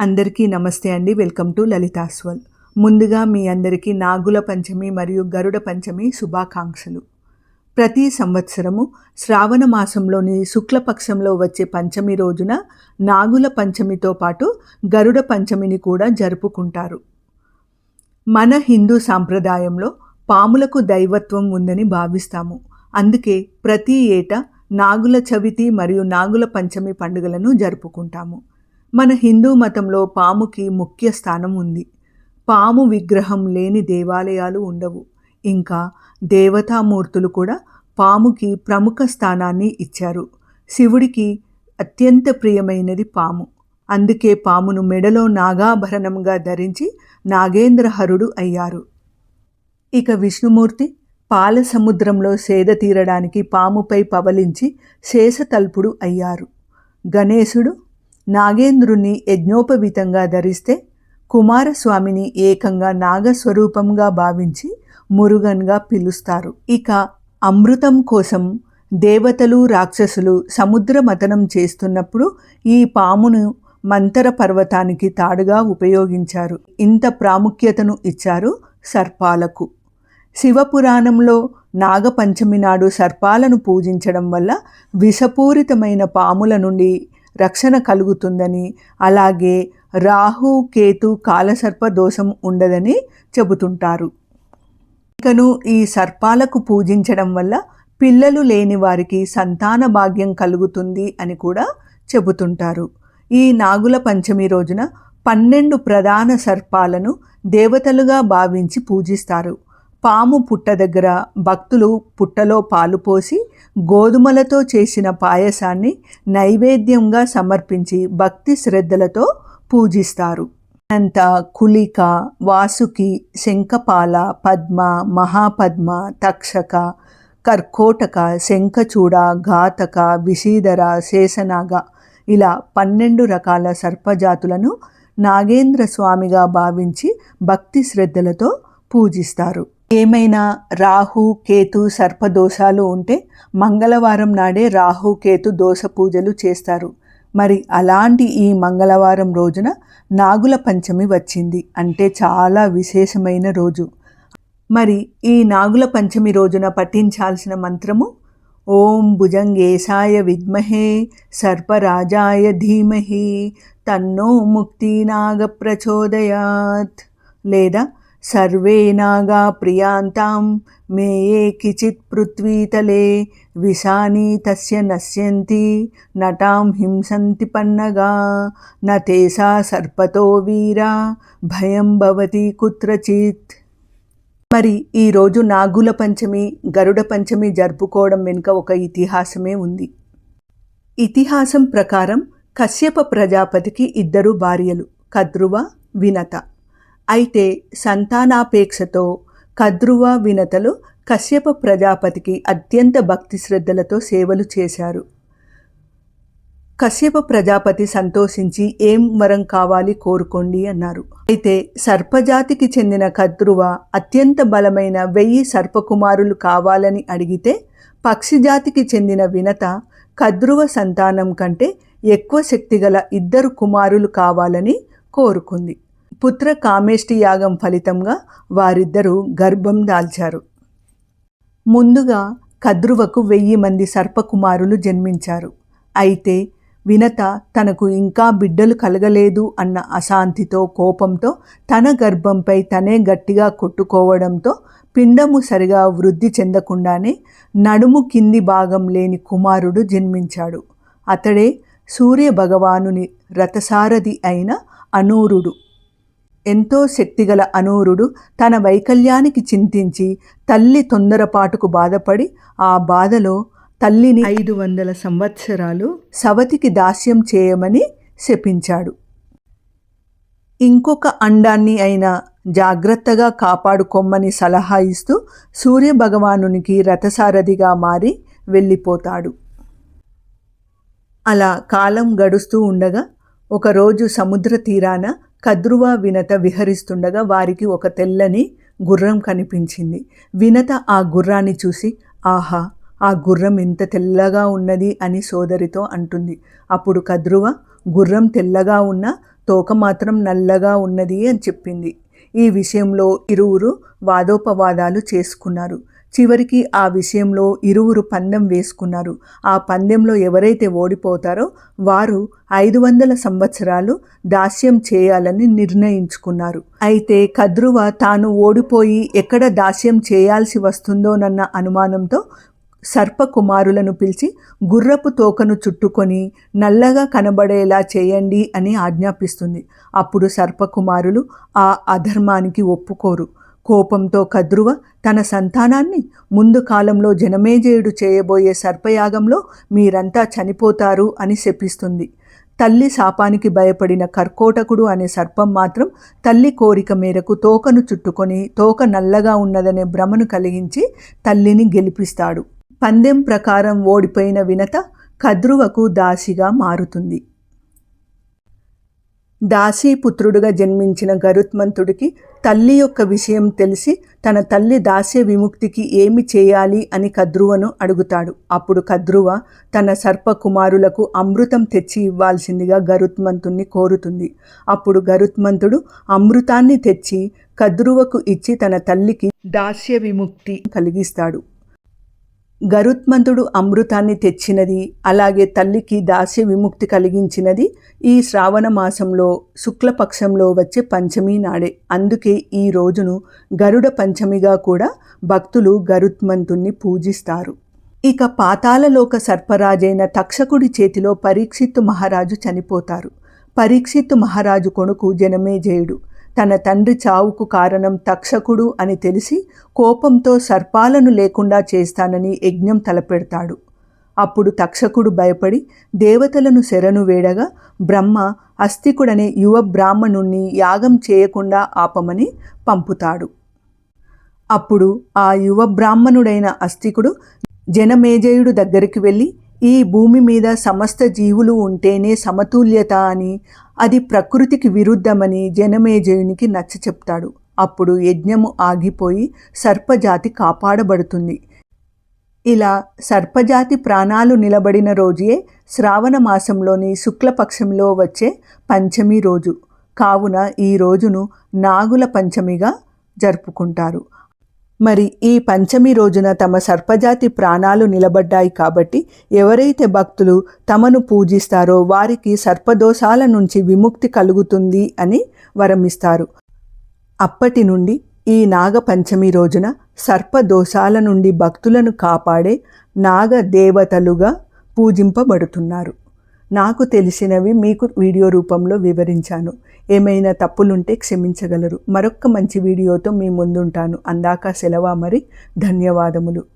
అందరికీ నమస్తే అండి. వెల్కమ్ టు లలితాస్వల్ ముందుగా మీ అందరికీ నాగుల పంచమి మరియు గరుడ పంచమి శుభాకాంక్షలు. ప్రతి సంవత్సరము శ్రావణ మాసంలోని శుక్లపక్షంలో వచ్చే పంచమి రోజున నాగుల పంచమితో పాటు గరుడ పంచమిని కూడా జరుపుకుంటారు. మన హిందూ సాంప్రదాయంలో పాములకు దైవత్వం ఉందని భావిస్తాము. అందుకే ప్రతి ఏటా నాగుల చవితి మరియు నాగుల పంచమి పండుగలను జరుపుకుంటాము. మన హిందూ మతంలో పాముకి ముఖ్య స్థానం ఉంది. పాము విగ్రహం లేని దేవాలయాలు ఉండవు. ఇంకా దేవతామూర్తులు కూడా పాముకి ప్రముఖ స్థానాన్ని ఇచ్చారు. శివుడికి అత్యంత ప్రియమైనది పాము. అందుకే పామును మెడలో నాగాభరణంగా ధరించి నాగేంద్రహరుడు అయ్యారు. ఇక విష్ణుమూర్తి పాల సముద్రంలో సేద తీరడానికి పాముపై పవలించి శేషతల్పుడు అయ్యారు. గణేశుడు నాగేంద్రుని యజ్ఞోపవీతంగా ధరిస్తే కుమారస్వామిని ఏకంగా నాగస్వరూపంగా భావించి మురుగన్గా పిలుస్తారు. ఇక అమృతం కోసం దేవతలు రాక్షసులు సముద్ర మతనం చేస్తున్నప్పుడు ఈ పామును మంతర పర్వతానికి తాడుగా ఉపయోగించారు. ఇంత ప్రాముఖ్యతను ఇచ్చారు సర్పాలకు. శివపురాణంలో నాగపంచమి నాడు సర్పాలను పూజించడం వల్ల విషపూరితమైన పాముల నుండి రక్షణ కలుగుతుందని అలాగే రాహు కేతు కాలసర్ప దోషం ఉండదని చెబుతుంటారు. ఇకను ఈ సర్పాలకు పూజించడం వల్ల పిల్లలు లేని వారికి సంతాన భాగ్యం కలుగుతుంది అని కూడా చెబుతుంటారు. ఈ నాగుల పంచమి రోజున పన్నెండు ప్రధాన సర్పాలను దేవతలుగా భావించి పూజిస్తారు. పాము పుట్ట దగ్గర భక్తులు పుట్టలో పాలు పోసి గోధుమలతో చేసిన పాయసాన్ని నైవేద్యంగా సమర్పించి భక్తి శ్రద్ధలతో పూజిస్తారు. అనంత కులిక వాసుకి శంఖపాల పద్మ మహాపద్మ తక్షక కర్కోటక శంఖచూడ ఘాతక విషీధర శేషనాగ ఇలా పన్నెండు రకాల సర్పజాతులను నాగేంద్ర స్వామిగా భావించి భక్తి శ్రద్ధలతో పూజిస్తారు. ఏమైనా రాహు కేతు సర్పదోషాలు ఉంటే మంగళవారం నాడే రాహు కేతు దోష పూజలు చేస్తారు. మరి అలాంటి ఈ మంగళవారం రోజున నాగుల పంచమి వచ్చింది. అంటే చాలా విశేషమైన రోజు. మరి ఈ నాగుల పంచమి రోజున పఠించాల్సిన మంత్రము? ఓం భుజంగేశాయ విద్మహే సర్పరాజాయ ధీమహి తన్నో ముక్తి నాగ ప్రచోదయాత్. లేదా సర్వే నాగా ప్రియాంతాం మే ఏ కిచిత్ పృథ్వీతలే విషాని తస్య నశ్యంతి నటాం హింసంతి పన్నగా నతేసా సర్పతో వీరా భయం భవతి కుత్రచిత్. మరి ఈరోజు నాగుల పంచమి గరుడ పంచమి జరుపుకోవడం వెనుక ఒక ఇతిహాసమే ఉంది. ఇతిహాసం ప్రకారం కశ్యప ప్రజాపతికి ఇద్దరు భార్యలు కద్రువ వినత. అయితే సంతానాపేక్షతో కద్రువ వినతలు కశ్యప ప్రజాపతికి అత్యంత భక్తి శ్రద్ధలతో సేవలు చేశారు. కశ్యప ప్రజాపతి సంతోషించి ఏం వరం కావాలి కోరుకోండి అన్నారు. అయితే సర్పజాతికి చెందిన కద్రువ అత్యంత బలమైన వెయ్యి సర్పకుమారులు కావాలని అడిగితే పక్షిజాతికి చెందిన వినత కద్రువ సంతానం కంటే ఎక్కువ శక్తి గల ఇద్దరు కుమారులు కావాలని కోరుకుంది. పుత్ర కామేష్టి యాగం ఫలితంగా వారిద్దరూ గర్భం దాల్చారు. ముందుగా కద్రువకు వెయ్యి మంది సర్పకుమారులు జన్మించారు. అయితే వినత తనకు ఇంకా బిడ్డలు కలగలేదు అన్న అశాంతితో కోపంతో తన గర్భంపై తనే గట్టిగా కొట్టుకోవడంతో పిండము సరిగా వృద్ధి చెందకుండానే నడుము కింది భాగం లేని కుమారుడు జన్మించాడు. అతడే సూర్య భగవానుని రథసారథి అయిన అనూరుడు. ఎంతో శక్తిగల అనూరుడు తన వైకల్యానికి చింతించి తల్లి తొందరపాటుకు బాధపడి ఆ బాధలో తల్లిని ఐదు వందల సంవత్సరాలు సవతికి దాస్యం చేయమని శపించాడు. ఇంకొక అండాన్ని అయినా జాగ్రత్తగా కాపాడుకోమ్మని సలహా ఇస్తూ సూర్యభగవానునికి రథసారథిగా మారి వెళ్ళిపోతాడు. అలా కాలం గడుస్తూ ఉండగా ఒకరోజు సముద్ర తీరాన కద్రువ వినత విహరిస్తుండగా వారికి ఒక తెల్లని గుర్రం కనిపించింది. వినత ఆ గుర్రాన్ని చూసి ఆహా ఆ గుర్రం ఎంత తెల్లగా ఉన్నది అని సోదరితో అంటుంది. అప్పుడు కద్రువ గుర్రం తెల్లగా ఉన్న తోక మాత్రం నల్లగా ఉన్నది అని చెప్పింది. ఈ విషయంలో ఇరువురు వాదోపవాదాలు చేసుకున్నారు. చివరికి ఆ విషయంలో ఇరువురు పందెం వేసుకున్నారు. ఆ పందెంలో ఎవరైతే ఓడిపోతారో వారు ఐదు వందల సంవత్సరాలు దాస్యం చేయాలని నిర్ణయించుకున్నారు. అయితే కద్రువ తాను ఓడిపోయి ఎక్కడ దాస్యం చేయాల్సి వస్తుందోనన్న అనుమానంతో సర్పకుమారులను పిలిచి గుర్రపు తోకను చుట్టుకొని నల్లగా కనబడేలా చేయండి అని ఆజ్ఞాపిస్తుంది. అప్పుడు సర్పకుమారులు ఆ అధర్మానికి ఒప్పుకోరు. కోపంతో కద్రువ తన సంతానాన్ని ముందు కాలంలో జనమేజయుడు చేయబోయే సర్పయాగంలో మీరంతా చనిపోతారు అని శపిస్తుంది. తల్లి శాపానికి భయపడిన కర్కోటకుడు అనే సర్పం మాత్రం తల్లి కోరిక మేరకు తోకను చుట్టుకొని తోక నల్లగా ఉన్నదనే భ్రమను కలిగించి తల్లిని గెలిపిస్తాడు. పందెం ప్రకారం ఓడిపోయిన వినత కద్రువకు దాసిగా మారుతుంది. దాసీపుత్రుడుగా జన్మించిన గరుత్మంతుడికి తల్లి యొక్క విషయం తెలిసి తన తల్లి దాస్య విముక్తికి ఏమి చేయాలి అని కద్రువను అడుగుతాడు. అప్పుడు కద్రువ తన సర్పకుమారులకు అమృతం తెచ్చి ఇవ్వాల్సిందిగా గరుత్మంతుణ్ణి కోరుతుంది. అప్పుడు గరుత్మంతుడు అమృతాన్ని తెచ్చి కద్రువకు ఇచ్చి తన తల్లికి దాస్య విముక్తి కలిగిస్తాడు. గరుత్మంతుడు అమృతాన్ని తెచ్చినది అలాగే తల్లికి దాస్య విముక్తి కలిగించినది ఈ శ్రావణ మాసంలో శుక్లపక్షంలో వచ్చే పంచమి నాడే. అందుకే ఈ రోజును గరుడ పంచమిగా కూడా భక్తులు గరుత్మంతుణ్ణి పూజిస్తారు. ఇక పాతాళలోక సర్పరాజైన తక్షకుడి చేతిలో పరీక్షిత్తు మహారాజు చనిపోతారు. పరీక్షిత్తు మహారాజు కొడుకు జనమేజయుడు. తన తండ్రి చావుకు కారణం తక్షకుడు అని తెలిసి కోపంతో సర్పాలను లేకుండా చేస్తానని యజ్ఞం తలపెడతాడు. అప్పుడు తక్షకుడు భయపడి దేవతలను శరణు వేడగా బ్రహ్మ అస్థికుడనే యువ బ్రాహ్మణుణ్ణి యాగం చేయకుండా ఆపమని పంపుతాడు. అప్పుడు ఆ యువ బ్రాహ్మణుడైన అస్థికుడు జనమేజయుడు దగ్గరికి వెళ్ళి ఈ భూమి మీద సమస్త జీవులు ఉంటేనే సమతుల్యత అని అది ప్రకృతికి విరుద్ధమని జనమేజయునికి నచ్చ చెప్తాడు. అప్పుడు యజ్ఞము ఆగిపోయి సర్పజాతి కాపాడబడుతుంది. ఇలా సర్పజాతి ప్రాణాలు నిలబడిన రోజే శ్రావణ మాసంలోని శుక్లపక్షంలో వచ్చే పంచమి రోజు. కావున ఈ రోజును నాగుల పంచమిగా జరుపుకుంటారు. మరి ఈ పంచమి రోజున తమ సర్పజాతి ప్రాణాలు నిలబడ్డాయి కాబట్టి ఎవరైతే భక్తులు తమను పూజిస్తారో వారికి సర్పదోషాల నుంచి విముక్తి కలుగుతుంది అని వరమిస్తారు. అప్పటి నుండి ఈ నాగపంచమి రోజున సర్పదోషాల నుండి భక్తులను కాపాడే నాగ దేవతలుగా పూజింపబడుతున్నారు. నాకు తెలిసినవి మీకు వీడియో రూపంలో వివరించాను. ఏమైనా తప్పులుంటే క్షమించగలరు. మరొక్క మంచి వీడియోతో మీ ముందుంటాను. అందాక సెలవా మరి? ధన్యవాదములు.